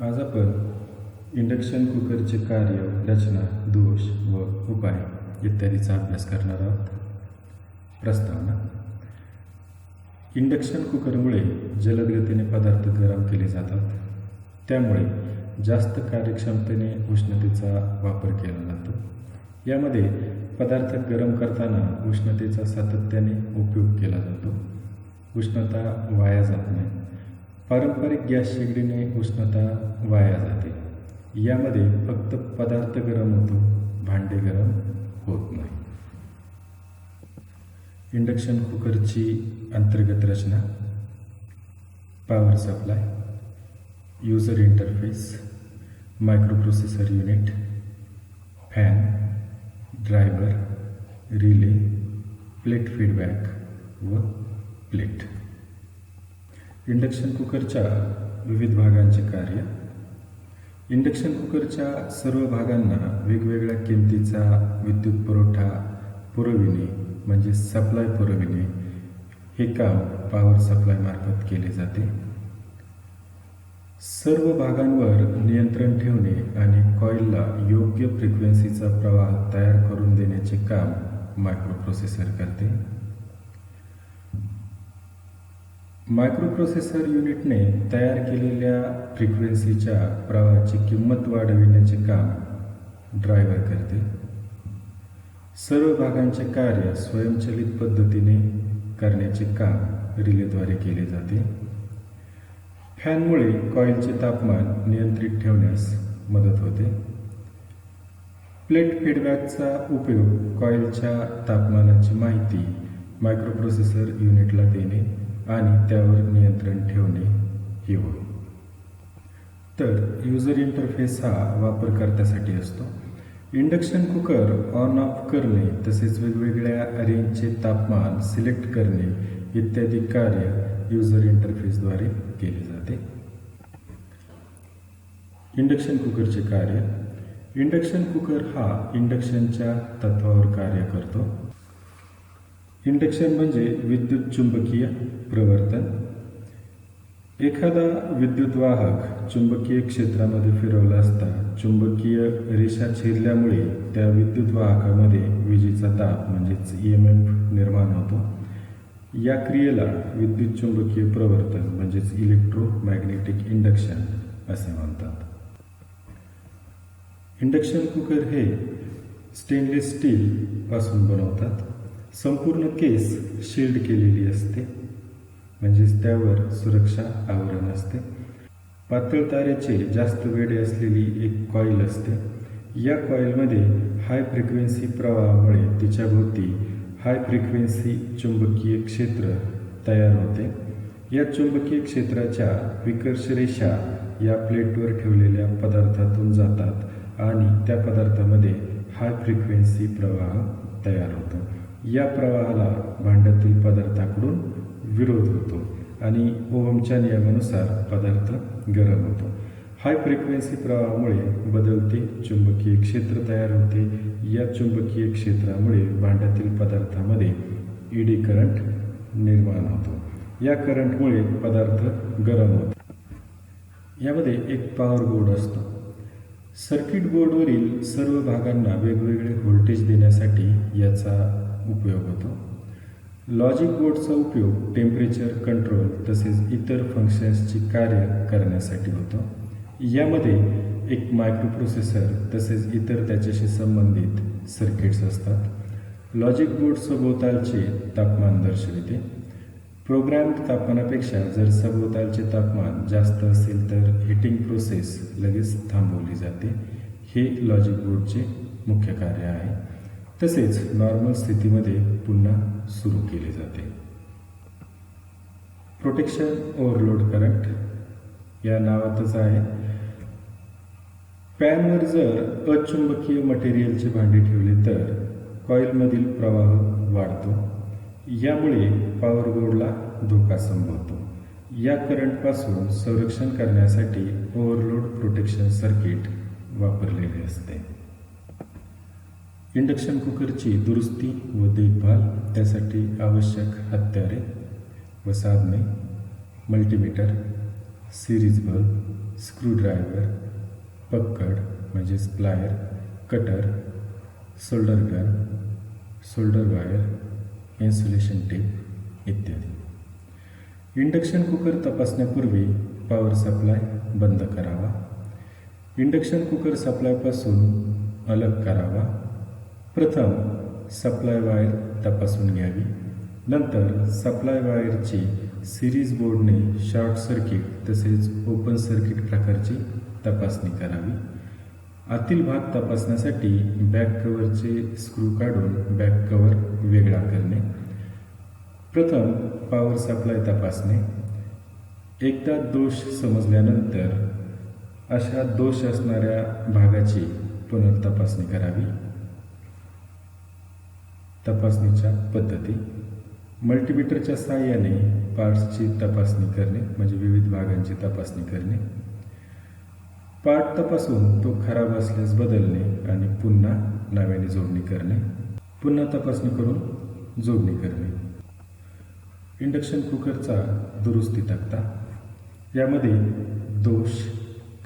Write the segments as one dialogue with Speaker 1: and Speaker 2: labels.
Speaker 1: आज आपण इंडक्शन कुकरचे कार्य रचना दोष व उपाय इत्यादीचा अभ्यास करणार आहोत. प्रस्तावना इंडक्शन कुकरमुळे जलद गतीने पदार्थ गरम केले जातात. त्यामुळे जास्त कार्यक्षमतेने उष्णतेचा वापर केला जातो. यामध्ये पदार्थ गरम करताना उष्णतेचा सातत्याने उपयोग केला जातो. उष्णता वाया जात नाही. पारंपरिक गॅस शेगडीने उष्णता वाया जाते. यामध्ये फक्त पदार्थ गरम होतो भांडे गरम होत नाही. इंडक्शन कुकरची अंतर्गत रचना power supply user interface microprocessor unit fan driver relay plate feedback व प्लेट इंडक्शन कुकरच्या विविध भागांचे कार्य. इंडक्शन कुकरच्या सर्व भागांना वेगवेगळ्या किमतीचा विद्युत पुरवठा पुरविणे म्हणजे सप्लाय पुरविणे हे काम पॉवर सप्लायमार्फत केले जाते. सर्व भागांवर नियंत्रण ठेवणे आणि कॉईलला योग्य फ्रिक्वेन्सीचा प्रवाह तयार करून देण्याचे काम मायक्रोप्रोसेसर करते. मायक्रोप्रोसेसर युनिटने तयार केलेल्या फ्रिक्वेन्सीच्या प्रवाहाची किंमत वाढविण्याचे काम ड्रायव्हर करते. सर्व भागांचे कार्य स्वयंचलित पद्धतीने करण्याचे काम रिलेद्वारे केले जाते. फॅनमुळे कॉईलचे तापमान नियंत्रित ठेवण्यास मदत होते. प्लेट फीडबॅकचा उपयोग कॉईलच्या तापमानाची माहिती मायक्रोप्रोसेसर युनिटला देणे आणि त्यावर नियंत्रण ठेवणे ही होय तर युजर इंटरफेस हा वापरकर्त्यासाठी असतो. इंडक्शन कुकर ऑन ऑफ करणे तसेच वेगवेगळ्या रेंजचे तापमान सिलेक्ट करणे इत्यादी कार्य युजर इंटरफेसद्वारे केले जाते. इंडक्शन कुकरचे कार्य. इंडक्शन कुकर हा इंडक्शनच्या तत्वावर कार्य करतो. इंडक्शन म्हणजे विद्युत चुंबकीय प्रवर्तन. एखादा विद्युत वाहक चुंबकीय क्षेत्रामध्ये फिरवला असता चुंबकीय रेषा छेदल्यामुळे त्या विद्युत वाहकामध्ये विजेचा दाब म्हणजेच ई एम एफ निर्माण होतो. या क्रियेला विद्युत चुंबकीय प्रवर्तन म्हणजेच इलेक्ट्रोमॅग्नेटिक इंडक्शन असे म्हणतात. इंडक्शन कुकर हे स्टेनलेस स्टील पासून बनवतात. संपूर्ण केस शिल्ड केलेली असते. म्हणजेच त्यावर सुरक्षा आवरण असते. पातळ तारेचे जास्त वेडे असलेली एक कॉईल असते. या कॉईलमध्ये हाय फ्रिक्वेन्सी प्रवाहामुळे तिच्याभोवती हाय फ्रिक्वेन्सी चुंबकीय क्षेत्र तयार होते. या चुंबकीय क्षेत्राच्या विकर्ष रेषा या प्लेटवर ठेवलेल्या पदार्थातून जातात आणि त्या पदार्थामध्ये हाय फ्रिक्वेन्सी प्रवाह तयार होतो. या प्रवाहाला भांड्यातील पदार्थाकडून विरोध होतो आणि ओहमच्या नियमानुसार पदार्थ गरम होतो. हाय फ्रिक्वेन्सी प्रवाहामुळे बदलते चुंबकीय क्षेत्र तयार होते. या चुंबकीय क्षेत्रामुळे भांड्यातील पदार्थामध्ये ईडी करंट निर्माण होतो. या करंटमुळे पदार्थ गरम होतो यामध्ये एक पॉवर बोर्ड असतो. सर्किट बोर्डवरील सर्व भागांना वेगवेगळे व्होल्टेज देण्यासाठी याचा उपयोग होतो. लॉजिक बोर्डचा उपयोग टेम्परेचर कंट्रोल तसेच इतर फंक्शन्सची कार्य करण्यासाठी होतो. यामध्ये एक मायक्रोप्रोसेसर तसेच इतर त्याच्याशी संबंधित सर्किट्स असतात. लॉजिक बोर्ड सभोवतालचे तापमान दर्शविते. प्रोग्राम तापमानापेक्षा जर सभोवतालचे तापमान जास्त असेल तर हिटिंग प्रोसेस लगेच थांबवली जाते. हे लॉजिक बोर्डचे मुख्य कार्य आहे. तसेच नॉर्मल स्थितीमध्ये पुन्हा सुरू केले जाते. प्रोटेक्शन ओव्हरलोड करंट या नावातच आहे. पॅनवर जर अचुंबकीय मटेरियलचे भांडे ठेवले तर कॉईलमधील प्रवाह वाढतो. यामुळे पॉवर बोर्डला धोका संभवतो. या करंटपासून संरक्षण करण्यासाठी ओव्हरलोड प्रोटेक्शन सर्किट वापरलेले असते. इंडक्शन कुकरची दुरुस्ती व देखभाल त्यासाठी आवश्यक हत्यारे व साधने मल्टीमीटर सिरीज बल्ब स्क्रूड्रायव्हर पक्कड म्हणजेच plier cutter solder gun solder wire insulation tape इत्यादी. इंडक्शन कुकर तपासण्यापूर्वी पॉवर सप्लाय बंद करावा. इंडक्शन कुकर सप्लायपासून अलग करावा. प्रथम सप्लाय वायर तपासून घ्यावी. नंतर सप्लाय वायरची सिरीज बोर्डने शॉर्ट सर्किट तसेच ओपन सर्किट प्रकारची तपासणी करावी. आतील भाग तपासण्यासाठी बॅक कव्हरचे स्क्रू काढून बॅक कव्हर वेगळा करणे. प्रथम पॉवर सप्लाय तपासणे. एकदा दोष समजल्यानंतर अशा दोष असणाऱ्या भागाची पुनर्तपासणी करावी. तपासणीच्या पद्धती. मल्टीमीटरच्या साहाय्याने पार्ट्सची तपासणी करणे म्हणजे विविध भागांची तपासणी करणे. पार्ट तपासून तो खराब असल्यास बदलणे आणि पुन्हा नव्याने जोडणी करणे. पुन्हा तपासणी करून जोडणी करणे. इंडक्शन कुकरचा दुरुस्ती तक्ता यामध्ये दोष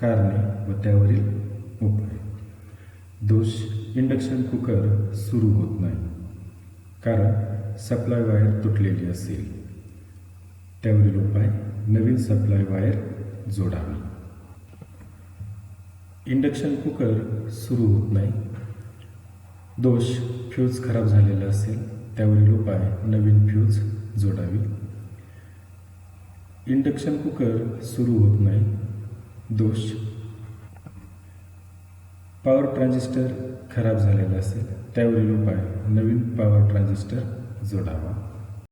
Speaker 1: कारणे व त्यावरील उपाय. दोष इंडक्शन कुकर सुरू होत नाही. कारण सप्लाय वायर तुटलेली असेल. त्यावरील उपाय नवीन सप्लाय वायर जोडावी. इंडक्शन कुकर सुरू होत नाही. दोष फ्यूज खराब झालेला असेल त्यावरील उपाय नवीन फ्यूज जोडावी. इंडक्शन कुकर सुरू होत नाही. दोष पॉवर ट्रान्झिस्टर खराब झालेला असेल त्यावरील उपाय नवीन पॉवर ट्रान्झिस्टर जोडावा.